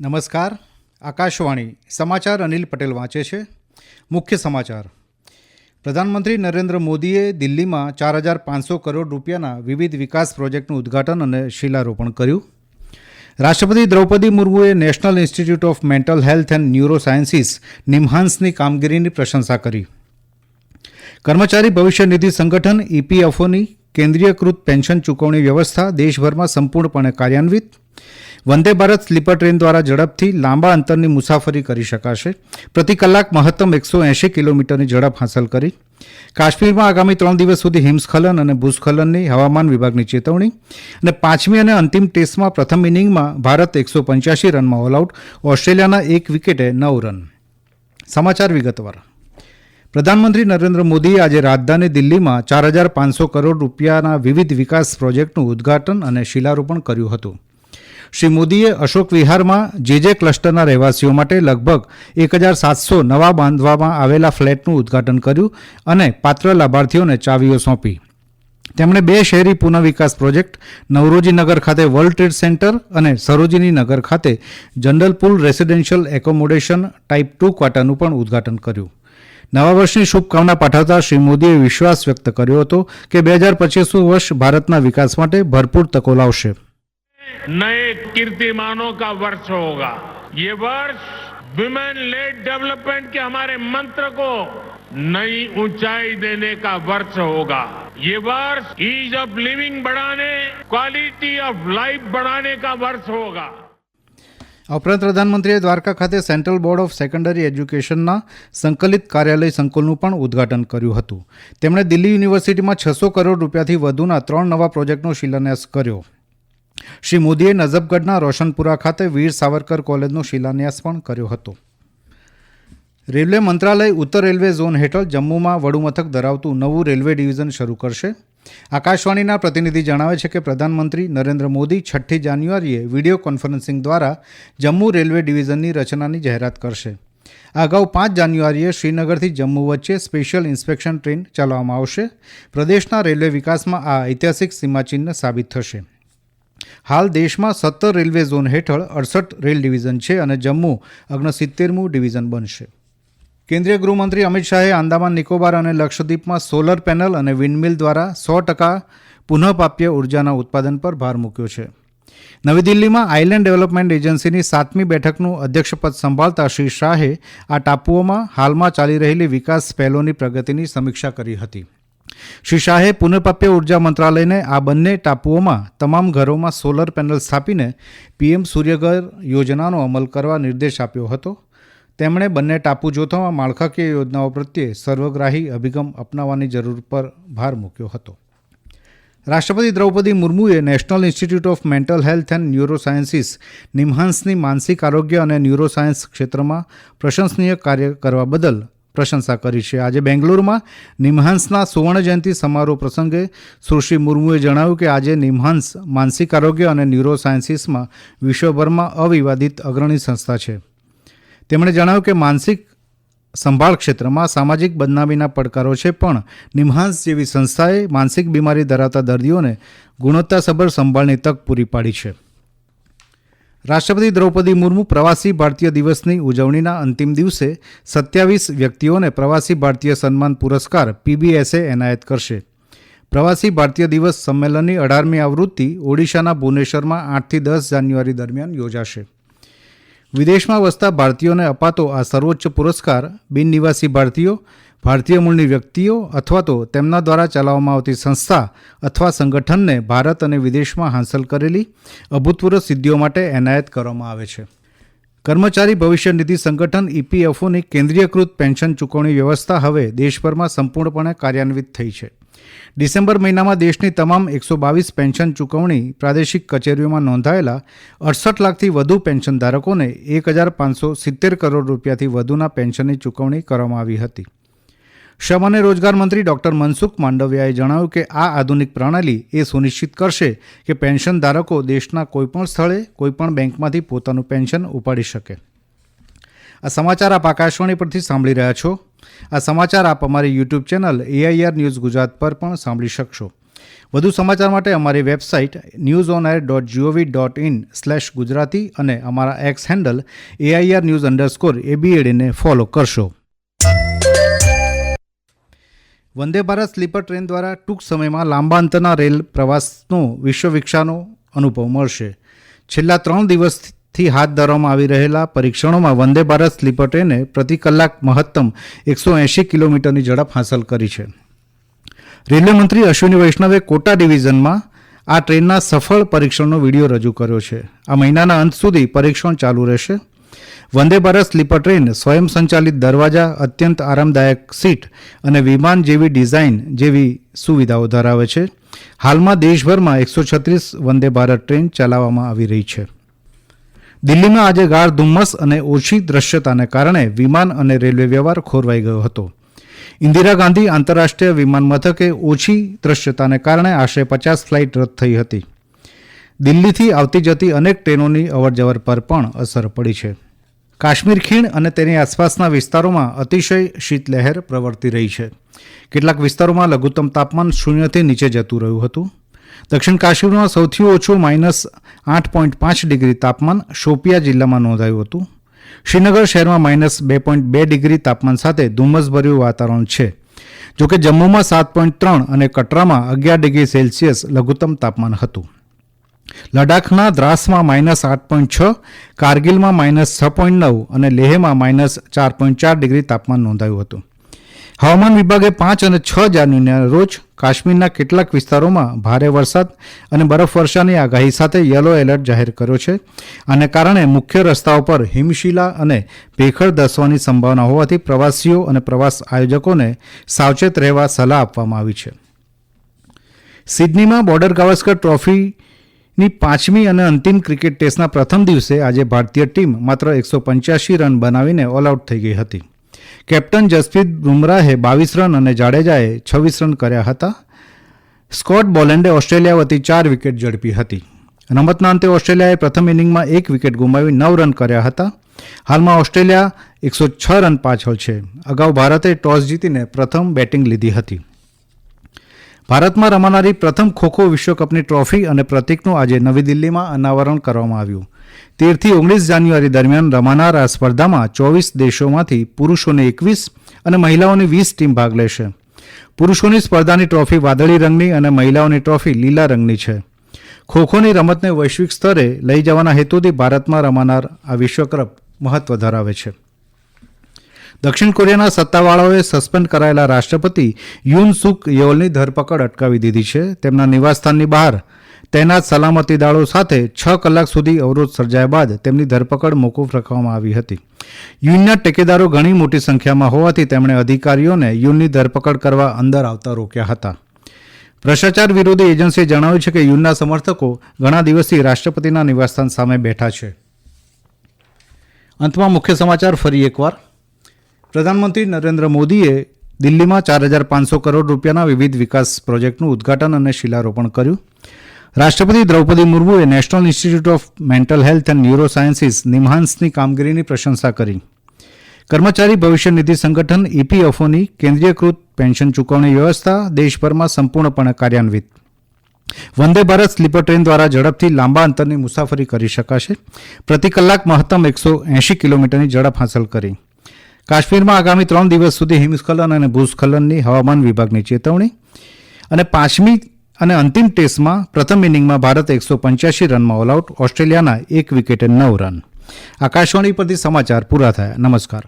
નમસ્કાર. આકાશવાણી સમાચાર અનિલ પટેલ વાંચે છે. મુખ્ય સમાચાર. પ્રધાનમંત્રી નરેન્દ્ર મોદીએ દિલ્હીમાં ચાર હજાર પાંચસો કરોડ રૂપિયાના વિવિધ વિકાસ પ્રોજેક્ટનું ઉદ્ઘાટન અને શિલારોપણ કર્યું. રાષ્ટ્રપતિ Draupadi મુર્મુએ national institute of mental health and neuro sciences નિમ્હાન્સની કામગીરીની પ્રશંસા કરી. કર્મચારી ભવિષ્ય નિધિ સંગઠન ઇપીએફઓની કેન્દ્રીયકૃત પેન્શન ચૂકવણી વ્યવસ્થા દેશભરમાં સંપૂર્ણપણે કાર્યાન્વિત. વંદે ભારત સ્લીપર ટ્રેન દ્વારા ઝડપથી લાંબા અંતરની મુસાફરી કરી શકાશે. પ્રતિ કલાક મહત્તમ એકસો એંશી કિલોમીટરની ઝડપ હાંસલ કરી. કાશ્મીરમાં આગામી ત્રણ દિવસ સુધી હિમસ્ખલન અને ભૂસ્ખલનની હવામાન વિભાગની ચેતવણી અને પાંચમી અને અંતિમ ટેસ્ટમાં પ્રથમ ઇનિંગમાં ભારત એકસો પંચ્યાસી રનમાં ઓલ આઉટ, ઓસ્ટ્રેલિયાના એક વિકેટે નવ રન. સમાચાર વિગતવાર. પ્રધાનમંત્રી નરેન્દ્ર મોદીએ આજે રાજધાની દિલ્હીમાં ચાર હજાર પાંચસો કરોડ રૂપિયાના વિવિધ વિકાસ પ્રોજેક્ટનું ઉદ્ઘાટન અને શિલારોપણ કર્યું હતું. શ્રી મોદીએ અશોક વિહારમાં જે જે ક્લસ્ટરના રહેવાસીઓ માટે લગભગ એક હજાર સાતસો નવા બાંધવામાં આવેલા ફ્લેટનું ઉદ્ઘાટન કર્યું અને પાત્ર લાભાર્થીઓને ચાવીઓ સોંપી. તેમણે બે શહેરી પુનઃવિકાસ પ્રોજેક્ટ નવરોજી નગર ખાતે વર્લ્ડ ટ્રેડ સેન્ટર અને સરોજિની નગર ખાતે general residential accommodation type two ક્વાર્ટરનું પણ ઉદ્ઘાટન કર્યું. નવા વર્ષની શુભકામના પાઠવતા શ્રી મોદીએ વિશ્વાસ વ્યક્ત કર્યો હતો કે બે હજાર પચીસનું વર્ષ ભારતના વિકાસ માટે ભરપૂર તકો લાવશે. नए कीर्तिमानों का वर्ष होगा ये वर्ष विमेन लेड डेवलपमेंट के हमारे मंत्र को नई ऊंचाई देने का वर्ष होगा ये वर्ष ईज ऑफ लिविंग बढ़ाने क्वालिटी ऑफ लाइफ बढ़ाने का वर्ष होगा આ ઉપરાંત પ્રધાનમંત્રીએ દ્વારકા ખાતે સેન્ટ્રલ બોર્ડ ઓફ સેકન્ડરી એજ્યુકેશનના સંકલિત કાર્યાલય સંકુલનું પણ ઉદ્ઘાટન કર્યું હતું તેમણે દિલ્હી યુનિવર્સિટીમાં છસો કરોડ રૂપિયાથી વધુના ત્રણ નવા પ્રોજેક્ટનો શિલાન્યાસ કર્યો શ્રી મોદીએ નજફગઢના રોશનપુરા ખાતે વીર સાવરકર કોલેજનો શિલાન્યાસ પણ કર્યો હતો. રેલવે મંત્રાલય ઉત્તર રેલવે ઝોન હેઠળ જમ્મુમાં વડુમથક ધરાવતું નવું રેલવે ડિવિઝન શરૂ કરશે. આકાશવાણીના પ્રતિનિધિ જણાવે છે કે પ્રધાનમંત્રી નરેન્દ્ર મોદી છઠ્ઠી જાન્યુઆરીએ વીડિયો કોન્ફરન્સિંગ દ્વારા જમ્મુ રેલવે ડિવિઝનની રચનાની જાહેરાત કરશે. અગાઉ પાંચ જાન્યુઆરીએ શ્રીનગરથી જમ્મુ વચ્ચે સ્પેશિયલ ઇન્સ્પેક્શન ટ્રેન ચલાવવામાં આવશે. પ્રદેશના રેલવે વિકાસમાં આ ઐતિહાસિક સીમાચિહ્ન સાબિત થશે. હાલ દેશમાં સત્તર રેલવે ઝોન હેઠળ અડસઠ રેલ ડિવિઝન છે અને જમ્મુ અગ્નસિત્તેરમું ડિવિઝન બનશે. કેન્દ્રીય ગૃહમંત્રી અમિત શાહે આંદામાન, નિકોબાર અને લક્ષદ્વીપમાં સોલર પેનલ અને વિન્ડમિલ દ્વારા સો ટકા પુનઃપ્રાપ્ય ઉર્જાના ઉત્પાદન પર ભાર મૂક્યો છે. નવી દિલ્હીમાં આઇલેન્ડ ડેવલપમેન્ટ એજન્સીની સાતમી બેઠકનું અધ્યક્ષપદ સંભાળતા શ્રી શાહે આ ટાપુઓમાં હાલમાં ચાલી રહેલી વિકાસ પહેલોની પ્રગતિની સમીક્ષા કરી હતી. શ્રી શાહે પુનઃપ્રાપ્ય ઊર્જા મંત્રાલયને આ બંને ટાપુઓમાં તમામ ઘરોમાં સોલર પેનલ સ્થાપીને પીએમ સૂર્યઘર યોજનાનો અમલ કરવા નિર્દેશ આપ્યો હતો. તેમણે બંને ટાપુ જૂથોમાં માળખાકીય યોજનાઓ પ્રત્યે સર્વગ્રાહી અભિગમ અપનાવવાની જરૂર પર ભાર મૂક્યો હતો. રાષ્ટ્રપતિ Draupadi મુર્મુએ national institute of mental health and neurosciences નિમ્હાન્સની માનસિક આરોગ્ય અને ન્યુરોસાયન્સ ક્ષેત્રમાં પ્રશંસનીય કાર્ય કરવા બદલ પ્રશંસા કરી છે. આજે બેંગલુરુમાં નિમહાંસના સુવર્ણ જયંતિ સમારોહ પ્રસંગે સુશ્રી મુર્મુએ જણાવ્યું કે આજે નિમહાંસ માનસિક આરોગ્ય અને ન્યુરો સાયન્સીસમાં વિશ્વભરમાં અવિવાદિત અગ્રણી સંસ્થા છે. તેમણે જણાવ્યું કે માનસિક સંભાળ ક્ષેત્રમાં સામાજિક બદનામીના પડકારો છે, પણ નિમહાંસ જેવી સંસ્થાએ માનસિક બીમારી ધરાવતા દર્દીઓને ગુણવત્તાસભર સંભાળની તક પૂરી પાડી છે. રાષ્ટ્રપતિ દ્રૌપદી મુર્મુ પ્રવાસી ભારતીય દિવસની ઉજવણીના અંતિમ દિવસે સત્યાવીસ વ્યક્તિઓને પ્રવાસી ભારતીય સન્માન પુરસ્કાર પીબીએસએ એનાયત કરશે. પ્રવાસી ભારતીય દિવસ સંમેલનની અઢારમી આવૃત્તિ ઓડિશાના ભુવનેશ્વરમાં આઠથી દસ જાન્યુઆરી દરમિયાન યોજાશે. વિદેશમાં વસતા ભારતીયોને અપાતો આ સર્વોચ્ચ પુરસ્કાર બિનનિવાસી ભારતીયો ભારતીય મૂળની વ્યક્તિઓ અથવા તો તેમના દ્વારા ચલાવવામાં આવતી સંસ્થા અથવા સંગઠનને ભારત અને વિદેશમાં હાંસલ કરેલી અભૂતપૂર્વ સિદ્ધિઓ માટે એનાયત કરવામાં આવે છે. કર્મચારી ભવિષ્ય નિધિ સંગઠન ઇપીએફઓની કેન્દ્રીયકૃત પેન્શન ચૂકવણી વ્યવસ્થા હવે દેશભરમાં સંપૂર્ણપણે કાર્યાન્વિત થઈ છે. ડિસેમ્બર મહિનામાં દેશની તમામ એકસો બાવીસ પેન્શન ચૂકવણી પ્રાદેશિક કચેરીઓમાં નોંધાયેલા અડસઠ લાખથી વધુ પેન્શન ધારકોને એક હજાર પાંચસો સિત્તેર કરોડ રૂપિયાથી વધુના પેન્શનની ચૂકવણી કરવામાં આવી હતી. શ્રમ અને રોજગાર મંત્રી ડોક્ટર મનસુખ માંડવિયાએ જણાવ્યું કે આ આધુનિક પ્રણાલી એ સુનિશ્ચિત કરશે કે પેન્શન ધારકો દેશના કોઈપણ સ્થળે, કોઈપણ બેંકમાંથી પોતાનું પેન્શન ઉપાડી શકે. આ સમાચાર આપ આકાશવાણી પરથી સાંભળી રહ્યા છો. આ સમાચાર આપ અમારી YouTube channel AIR news Gujarat પર પણ સાંભળી શકશો. વધુ સમાચાર માટે અમારી website news on air dot gov dot in slash Gujarati અને અમારા X handle AIR news underscore એબીએડીને follow કરશો. વંદે ભારત સ્લીપર ટ્રેન દ્વારા ટૂંક સમયમાં લાંબા અંતરના રેલ પ્રવાસનો વિશ્વવિક્ષાનો અનુભવ મળશે. છેલ્લા ત્રણ દિવસથી હાથ ધરવામાં આવી રહેલા પરીક્ષણોમાં વંદે ભારત સ્લીપર ટ્રેને પ્રતિ કલાક મહત્તમ એકસો એંશી કિલોમીટરની ઝડપ હાંસલ કરી છે. રેલવે મંત્રી અશ્વિની વૈષ્ણવે કોટા ડિવિઝનમાં આ ટ્રેનના સફળ પરીક્ષણનો વીડિયો રજૂ કર્યો છે. આ મહિનાના અંત સુધી પરીક્ષણ ચાલુ રહેશે. વંદે ભારત સ્લીપર ટ્રેન સ્વયં સંચાલિત દરવાજા, અત્યંત આરામદાયક સીટ અને વિમાન જેવી ડિઝાઇન જેવી સુવિધાઓ ધરાવે છે. હાલમાં દેશભરમાં એકસો છત્રીસ વંદે ભારત ટ્રેન ચલાવવામાં આવી રહી છે. દિલ્હીમાં આજે ગાઢ ધુમ્મસ અને ઓછી દ્રશ્યતાને કારણે વિમાન અને રેલવે વ્યવહાર ખોરવાઈ ગયો હતો. ઇન્દિરા ગાંધી આંતરરાષ્ટ્રીય વિમાન મથકે ઓછી દ્રશ્યતાને કારણે આશરે પચાસ ફ્લાઇટ રદ થઈ હતી. દિલ્હીથી આવતી જતી અનેક ટ્રેનોની અવરજવર પર પણ અસર પડી છે. કાશ્મીર ખીણ અને તેની આસપાસના વિસ્તારોમાં અતિશય શીતલહેર પ્રવર્તી રહી છે. કેટલાક વિસ્તારોમાં લઘુત્તમ તાપમાન શૂન્યથી નીચે જતું રહ્યું હતું. દક્ષિણ કાશ્મીરમાં સૌથી ઓછું માઇનસ આઠ પોઈન્ટ પાંચ ડિગ્રી તાપમાન શોપિયા જિલ્લામાં નોંધાયું હતું. શ્રીનગર શહેરમાં માઇનસ બે પોઈન્ટ બે ડિગ્રી તાપમાન સાથે ધુમ્મસભર્યું વાતાવરણ છે. જોકે જમ્મુમાં સાત પોઈન્ટ ત્રણ અને કટરામાં અગિયાર ડિગ્રી સેલ્સિયસ લઘુત્તમ તાપમાન હતું. લડાખના દ્રાસમાં માઇનસ આઠ પોઈન્ટ છ, કારગિલમાં માઇનસ છ પોઈન્ટ નવ અને લેહમાં માઇનસ ચાર પોઈન્ટ ચાર ડિગ્રી તાપમાન નોંધાયું હતું. હવામાન વિભાગે પાંચ અને છ જાન્યુઆરીના રોજ કાશ્મીરના કેટલાક વિસ્તારોમાં ભારે વરસાદ અને બરફવર્ષાની આગાહી સાથે યલો એલર્ટ જાહેર કર્યો છે. આને કારણે મુખ્ય રસ્તાઓ પર હિમશીલા અને ભેખડ ધસવાની સંભાવના હોવાથી પ્રવાસીઓ અને પ્રવાસ આયોજકોને સાવચેત રહેવા સલાહ આપવામાં આવી છે. સિડનીમાં બોર્ડર ગાવસ્કર ટ્રોફીની પાંચમી અને અંતિમ ક્રિકેટ ટેસ્ટના પ્રથમ દિવસે આજે ભારતીય ટીમ માત્ર એકસો પંચ્યાસી રન બનાવીને ઓલ આઉટ થઈ ગઈ હતી. કેપ્ટન જસપ્રીત બુમરાહે બાવીસ રન અને જાડેજાએ છવ્વીસ રન કર્યા હતા. સ્કોટ બોલેન્ડે ઓસ્ટ્રેલિયા વતી ચાર વિકેટ ઝડપી હતી. રમતના અંતે ઓસ્ટ્રેલિયાએ પ્રથમ ઇનિંગમાં એક વિકેટ ગુમાવી નવ રન કર્યા હતા. હાલમાં ઓસ્ટ્રેલિયા એકસો છ રન પાછળ છે. અગાઉ ભારતે ટોસ જીતીને પ્રથમ બેટિંગ લીધી હતી. ભારતમાં રમાનારી પ્રથમ ખોખો વિશ્વકપની ટ્રોફી અને પ્રતિકનું આજે નવી દિલ્હીમાં અનાવરણ કરવામાં આવ્યું. તેરથી ઓગણીસ જાન્યુઆરી દરમિયાન રમાનાર આ સ્પર્ધામાં ચોવીસ દેશોમાંથી પુરુષોને એકવીસ અને મહિલાઓની વીસ ટીમ ભાગ લેશે. પુરુષોની સ્પર્ધાની ટ્રોફી વાદળી રંગની અને મહિલાઓની ટ્રોફી લીલા રંગની છે. ખોખોની રમતને વૈશ્વિક સ્તરે લઈ જવાના હેતુથી ભારતમાં રમાનાર આ વિશ્વકપ મહત્વ ધરાવે છે. દક્ષિણ કોરિયાના સત્તાવાળાઓએ સસ્પેન્ડ કરાયેલા રાષ્ટ્રપતિ યુન સુક યોલની ધરપકડ અટકાવી દીધી છે. તેમના નિવાસસ્થાનની બહાર તૈનાત સલામતી દળો સાથે છ કલાક સુધી અવરોધ સર્જાયા બાદ તેમની ધરપકડ મોકૂફ રાખવામાં આવી હતી. યુનના ટેકેદારો ઘણી મોટી સંખ્યામાં હોવાથી તેમણે અધિકારીઓને યુનની ધરપકડ કરવા અંદર આવતા રોક્યા હતા. ભ્રષ્ટાચાર વિરોધી એજન્સીએ જણાવ્યું છે કે યુનના સમર્થકો ઘણા દિવસથી રાષ્ટ્રપતિના નિવાસસ્થાન સામે બેઠા છે. અંતમાં મુખ્ય સમાચાર ફરી એકવાર. પ્રધાનમંત્રી નરેન્દ્ર મોદીએ દિલ્હીમાં ચાર હજાર પાંચસો કરોડ રૂપિયાના વિવિધ વિકાસ પ્રોજેક્ટનું ઉદ્ઘાટન અને શિલારોપણ કર્યું. રાષ્ટ્રપતિ Draupadi મુર્મુએ national institute of mental health and neuro sciences નિમ્હાન્સની કામગીરીની પ્રશંસા કરી. કર્મચારી ભવિષ્ય નિધિ સંગઠન ઇપીએફઓની કેન્દ્રીયકૃત પેન્શન ચૂકવણી વ્યવસ્થા દેશભરમાં સંપૂર્ણપણે કાર્યાન્વિત. વંદે ભારત સ્લીપર ટ્રેન દ્વારા ઝડપથી લાંબા અંતરની મુસાફરી કરી શકાશે. પ્રતિ કલાક મહત્તમ એકસો એંશી કિલોમીટરની ઝડપ હાંસલ કરી. કાશ્મીરમાં આગામી ત્રણ દિવસ સુધી હિમસ્ખલન અને ભૂસ્ખલનની હવામાન વિભાગની ચેતવણી અને પાંચમી અને અંતિમ ટેસ્ટમાં પ્રથમ ઇનિંગમાં ભારત એકસો પંચ્યાસી રનમાં ઓલઆઉટ ઓસ્ટ્રેલિયાના એક વિકેટે નવ રન. આકાશવાણી પરથી સમાચાર પૂરા થયા. નમસ્કાર.